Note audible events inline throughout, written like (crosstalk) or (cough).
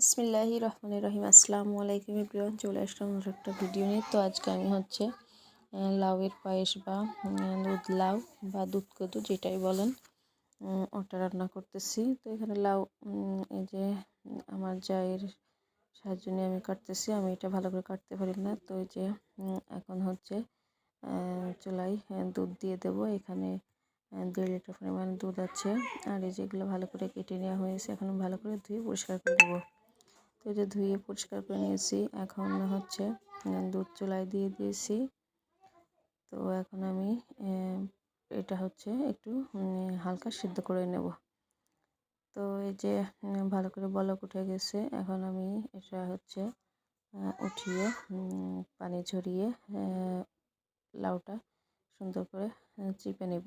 বিসমিল্লাহি রহমান রহিম। আসসালামু আলাইকুম এভরিওয়ান, চলে আসলাম আমার একটা ভিডিও নিয়ে। তো আজকে আমি হচ্ছে লাউয়ের পায়েস বা দুধ লাউ বা দুধ কদু যেটাই বলেন ওটা রান্না করতেছি। তো এখানে লাউ এই যে, আমার জায়ের সাহায্য নিয়ে আমি কাটতেছি। আমি এটা ভালো করে কাটতে পারি না। তো এই যে এখন হচ্ছে চুলায় দুধ দিয়ে দেব। এখানে দেড় লিটার পরিমাণ দুধ আছে। আর এই যেগুলো ভালো করে কেটে নেওয়া হয়েছে, এখন ভালো করে ধুয়ে পরিষ্কার করে দেবো যে ধুয়ে পরিষ্কার করে নিয়েছি। এখন হচ্ছে দুধ চুলায় দিয়ে দিয়েছি। তো এখন আমি এটা হচ্ছে একটু হালকা সিদ্ধ করে নেব। তো এই যে ভালো করে বলক উঠে গেছে, এখন আমি এটা হচ্ছে উঠিয়ে পানি ঝরিয়ে লাউটা সুন্দর করে চিপে নেব।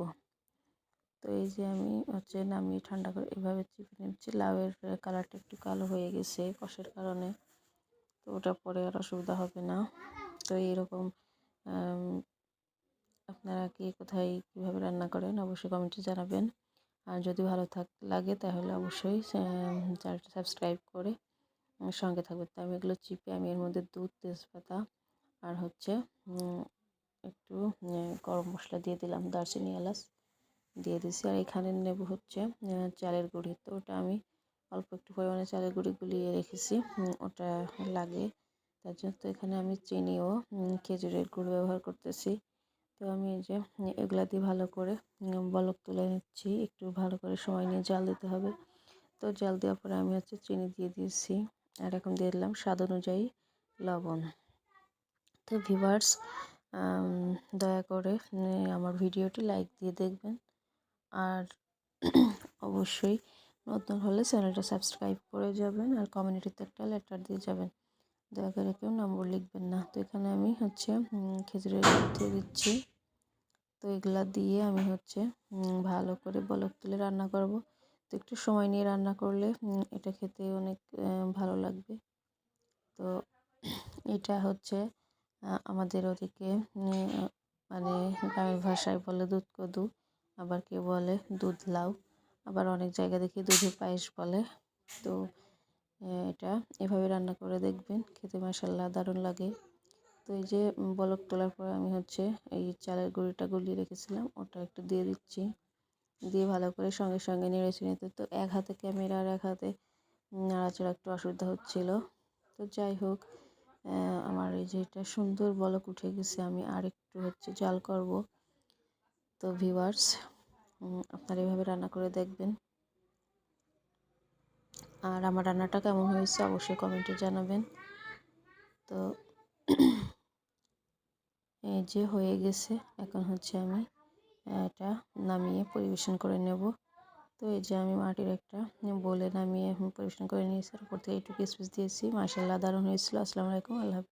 তো এই যে আমি হচ্ছে নামিয়ে ঠান্ডা করে এভাবে চিপে নিচ্ছি। লাউয়ের কালারটা একটু কালো হয়ে গেছে কষের কারণে, তো ওটা পরে আর অসুবিধা হবে না। তো এইরকম আপনারা কি কোথায় কীভাবে রান্না করেন অবশ্যই কমেন্টে জানাবেন। আর যদি ভালো থাক, লাগে তাহলে অবশ্যই চ্যানেলটা সাবস্ক্রাইব করে সঙ্গে থাকবে তো আমি এগুলো চিপে, আমি এর মধ্যে দুধ, তেজপাতা আর হচ্ছে একটু গরম মশলা দিয়ে দিলাম, দারচিনি এলাচ। দিয়ে দিছি। আর এখানে নেব হচ্ছে চালের গুঁড়ি। তো ওটা আমি অল্প একটু পরিমাণে চালের গুঁড়ি গুলিয়ে রেখেছি। ওটা লাগে। তার জন্য তো এখানে আমি চিনি ও খেজুরের গুড় ব্যবহার করতেছি। তো আমি এই যে এগুলা দিয়ে ভালো করে বলক তুলে নিচ্ছি। একটু ভালো করে সময় নিয়ে জাল দিতে হবে। তো জাল দেওয়ার পরে আমি হচ্ছে চিনি দিয়ে দিয়েছি। আর এখন দিয়ে দিলাম স্বাদ অনুযায়ী লবণ। তো ভিভার্স দয়া করে আমার ভিডিওটি লাইক দিয়ে দেখবেন। আর অবশ্যই নতুন হলে চ্যানেলটা সাবস্ক্রাইব করে যাবেন আর কমিউনিটিতে একটা লেটার দিয়ে যাবেন। দয়া করে কেউ নম্বর লিখবেন না। তো এখানে আমি হচ্ছে খেজুরের দিয়ে দিচ্ছি। তো এগুলা দিয়ে আমি হচ্ছে ভালো করে বলক তুলে রান্না করব। তো একটু সময় নিয়ে রান্না করলে এটা খেতে অনেক ভালো লাগবে। তো এটা হচ্ছে আমাদের ওদিকে মানে গ্রামের ভাষায় বলে দুধ কদু। আবার কেউ বলে, দুধ লাউ। আবার অনেক জায়গা দেখি দুধের পায়েস বলে। তো এটা এভাবে রান্না করে দেখবেন, খেতে মাসাল্লাহ দারুণ লাগে। তো এই যে বলক তোলার পরে আমি হচ্ছে এই চালের গুঁড়িটা গুলিয়ে রেখেছিলাম, ওটা একটু দিয়ে দিচ্ছি। দিয়ে ভালো করে সঙ্গে সঙ্গে নেড়েছে নিতে। তো এক হাতে ক্যামেরা আর এক হাতে নাড়াচাড়া একটু অসুবিধা হচ্ছিল। তো যাই হোক আমার এই যে এটা সুন্দর বলক উঠে গেছে, আমি আর একটু হচ্ছে জাল করব। তো ভিউয়ার্স আপনারা এভাবে রান্না করে দেখবেন। আর আমার রান্নাটা কেমন হয়েছে অবশ্যই কমেন্টে জানাবেন। তো (clears throat) এই যে হয়ে গেছে, এখন হচ্ছে আমি এটা নামিয়ে পরিবেশন করে নেব। তো এই যে আমি মাটির একটা বলে নামিয়ে পরিবেশন করে নিয়েছি উপর থেকে একটু কিসমিস দিয়েছি। মাসাল্লাহ দারুণ হয়েছিল। আসসালামু আলাইকুম, আল্লাহ